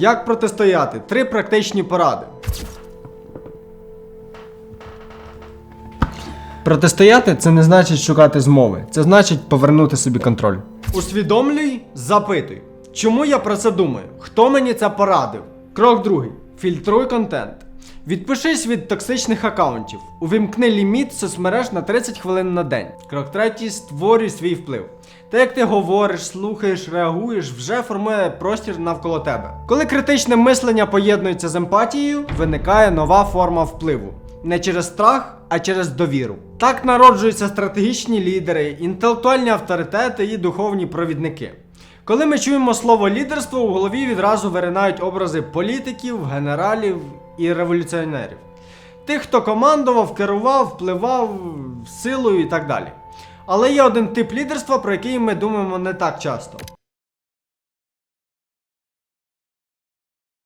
як протистояти. Три практичні поради. Протистояти це не значить шукати змови, це значить повернути собі контроль. Усвідомлюй, запитуй. Чому я про це думаю? Хто мені це порадив? Крок другий. Фільтруй контент. Відпишись від токсичних аккаунтів. Увімкни ліміт соцмереж на 30 хвилин на день. Крок третій. Створюй свій вплив. Те, як ти говориш, слухаєш, реагуєш, вже формує простір навколо тебе. Коли критичне мислення поєднується з емпатією, виникає нова форма впливу. Не через страх, а через довіру. Так народжуються стратегічні лідери, інтелектуальні авторитети і духовні провідники. Коли ми чуємо слово лідерство, у голові відразу виринають образи політиків, генералів і революціонерів. Тих, хто командував, керував, впливав силою і так далі. Але є один тип лідерства, про який ми думаємо не так часто.